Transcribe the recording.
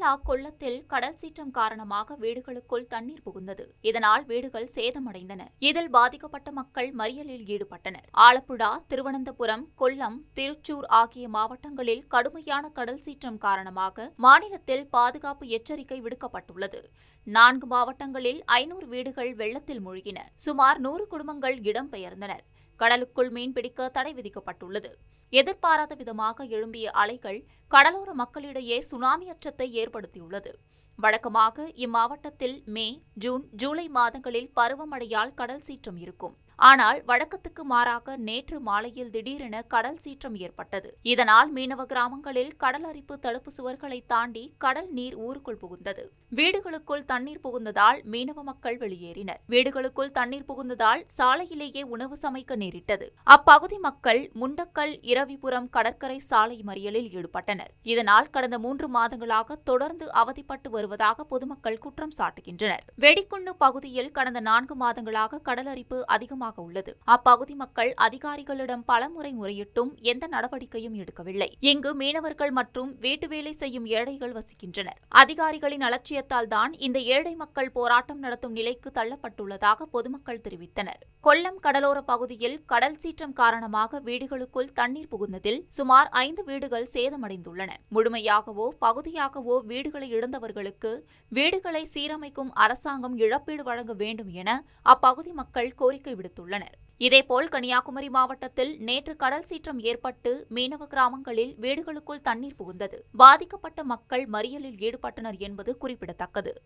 கேரளா கொல்லத்தில் கடல் சீற்றம் காரணமாக வீடுகளுக்குள் தண்ணீர் புகுந்தது. இதனால் வீடுகள் சேதமடைந்தன. இதில் பாதிக்கப்பட்ட மக்கள் மறியலில் ஈடுபட்டனர். ஆலப்புழா திருவனந்தபுரம் கொல்லம் திருச்சூர் ஆகிய மாவட்டங்களில் கடுமையான கடல் சீற்றம் காரணமாக மாநிலத்தில் பாதுகாப்பு எச்சரிக்கை விடுக்கப்பட்டுள்ளது. நான்கு மாவட்டங்களில் ஐநூறு வீடுகள் வெள்ளத்தில் மூழ்கின. சுமார் நூறு குடும்பங்கள் இடம்பெயர்ந்தனர். கடலுக்குள் மீன்பிடிக்க தடை விதிக்கப்பட்டுள்ளது. எதிர்பாராத விதமாக எழும்பிய அலைகள் கடலோர மக்களிடையே சுனாமி அச்சத்தை ஏற்படுத்தியுள்ளது. வழக்கமாக இம்மாவட்டத்தில் மே ஜூன் ஜூலை மாதங்களில் பருவமழையால் கடல் சீற்றம் இருக்கும். ஆனால் வழக்கத்துக்கு மாறாக நேற்று மாலையில் திடீரென கடல் சீற்றம் ஏற்பட்டது. இதனால் மீனவ கிராமங்களில் கடல் அரிப்பு தடுப்பு சுவர்களை தாண்டி கடல் நீர் ஊருக்குள் புகுந்தது. வீடுகளுக்குள் தண்ணீர் புகுந்ததால் மீனவ மக்கள் வெளியேறினர். வீடுகளுக்குள் தண்ணீர் புகுந்ததால் சாலையிலேயே உணவு சமைக்க நேரிட்டது. அப்பகுதி மக்கள் முண்டக்கல் இரவிபுரம் கடற்கரை சாலை மறியலில் ஈடுபட்டனர். இதனால் கடந்த மூன்று மாதங்களாக தொடர்ந்து அவதிப்பட்டு வருவதாக பொதுமக்கள் குற்றம் சாட்டுகின்றனர். வெடிக்குண்டு பகுதியில் கடந்த நான்கு மாதங்களாக கடலரிப்பு அதிகமாக உள்ளது. அப்பகுதி மக்கள் அதிகாரிகளிடம் பலமுறை முறையிட்டும் எந்த நடவடிக்கையும் எடுக்கவில்லை. இங்கு மீனவர்கள் மற்றும் வீட்டு வேலை செய்யும் ஏழைகள் வசிக்கின்றனர். அதிகாரிகளின் அலட்சியத்தால் தான் இந்த ஏழை மக்கள் போராட்டம் நடத்தும் நிலைக்கு தள்ளப்பட்டுள்ளதாக பொதுமக்கள் தெரிவித்தனர். கொல்லம் கடலோர பகுதியில் கடல் சீற்றம் காரணமாக வீடுகளுக்குள் தண்ணீர் புகுந்ததில் சுமார் ஐந்து வீடுகள் சேதமடைந்துள்ளன. முழுமையாகவோ பகுதியாகவோ வீடுகளை இழந்தவர்களுக்கு வீடுகளை சீரமைக்கும் அரசாங்கம் இழப்பீடு வழங்க வேண்டும் என அப்பகுதி மக்கள் கோரிக்கை விடுத்துள்ளனர். இதேபோல் கன்னியாகுமரி மாவட்டத்தில் நேற்று கடல் சீற்றம் ஏற்பட்டு மீனவ கிராமங்களில் வீடுகளுக்குள் தண்ணீர் புகுந்தது. பாதிக்கப்பட்ட மக்கள் மறியலில் ஈடுபட்டனர் என்பது குறிப்பிடத்தக்கது.